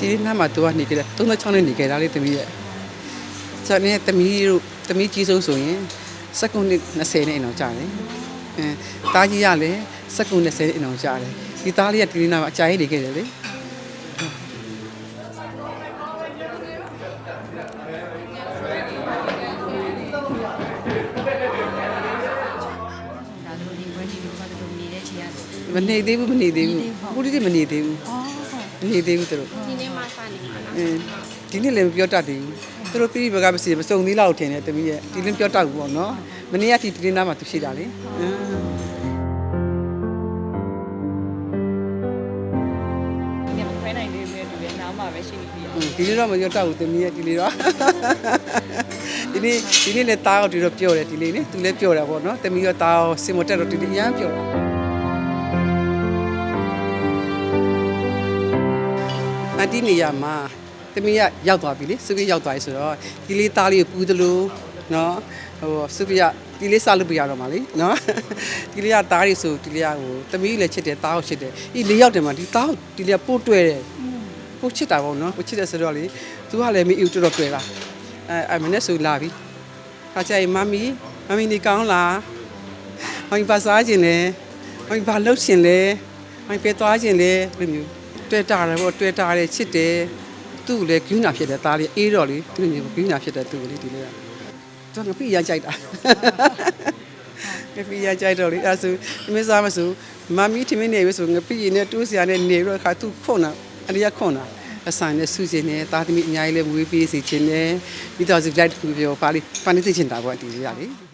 ဒီနေ့မှသူကနေခဲ့တယ်36နှစ်နေခဲ့တာလေတမီးရဲ့ဆိုတော့ねတမီးတို့တမီးကြီးဆုံးဆိုရင်စက္ကုနှစ်20နဲ့အိမ်အောင်ကြာတယ်အဲတားကြီးရလည်းစက္ကု20နဲ့အိမ်အောင်ကြာတယ်ဒီသားလေးကဒီနေ့မှအကြာကြီးနေခဲ့တယ်လေဒါတို့ဒီဝင်းဒီလိုဘာလို့နေတဲ့ခြေရဆိုမနေသေးဘူးမနေသေးဘူးခုတိတိမနေသေးဘူးအော်မ နေသေးဘူးသူတို့ဒီနေ့မှစနေမှာနော်အင်းဒီနေ့လည်းမပြောတတ်သေးဘူးသူတို့ပြည်ပကမစီမစုံသေးလောက်ထင်တယ်တမီးရဲ့ဒီလည်းပြောတတ်ဘူးပေါ့နော်မနေ့ကဒီဒီနေ့မှသူရှိတာလေအင်းညမခွဲနိုင်သေးဘူးတူတယ်နောက်မှပဲရှိနေပြီอืมဒီနေ့တော့မပြောတတ်ဘူးတမီးရဲ့ဒီနေ့တော့ဒီနေ့ဒီနေ့လည်းတားတော့ဒီတော့ပြောတယ်ဒီလေးလေသူလည်းပြောတာပေါ့နော်တမီးရောတားရောစင်မတက်တော့ဒီနေ့အရန်ပြောတာ တီးနေရမှာတမီးကရောက်သွားပြီလေစုပြရောက်သွားပြီဆိုတော့ဒီလေးသားလေးကိုပူးသလိုနော်ဟိုစုပြဒီလေးစားလို့ပြရတော့မှာလေနော်ဒီလေးကသားလေးဆိုဒီလေးကဟိုတမီးလည်းချစ်တယ်သားကိုချစ်တယ်ဒီလေးယောက်တယ်မှာဒီသားကိုဒီလေးကပို့တွဲတယ်ကိုချစ်တာပေါ့နော်ကိုချစ်တယ်ဆိုတော့လေသူကလည်းမအူတော်တော်တွေ့တာအဲအမနဲ့ဆိုလာပြီခါကျရင်မမီမမီနေကောင်းလားမမီပါစားခြင်းလဲမမီဘာလှုပ်ခြင်းလဲမမီပဲသွားခြင်းလဲဘယ်လိုမျိုး တွေ့တာတယ်ပေါ့တွေ့တာတယ်ချစ်တယ်သူ့ကိုလည်းဂူးနာဖြစ်တယ်သားလေးအေးတော့လေဒီလိုမျိုးဂူးနာဖြစ်တယ်သူ့ကိုလေဒီလေးကသူကငပိရကြိုက်တာငပိရကြိုက်တော့လေအဲဆိုမင်းစားမဆိုမမီထမင်းနေပြီဆိုငပိရနဲ့တူးစရာနဲ့နေပြီးတော့ခါသူခွန်တာအရိယခွန်တာအဆိုင်နဲ့ဆူခြင်းနဲ့တာသမီအများကြီးလည်းမွေးပေးစီခြင်းနဲ့ပြီးတော့စလိုက်တစ်ခုပြောပါလိပါနေသိချင်တာပေါ့ဒီလေးကလေ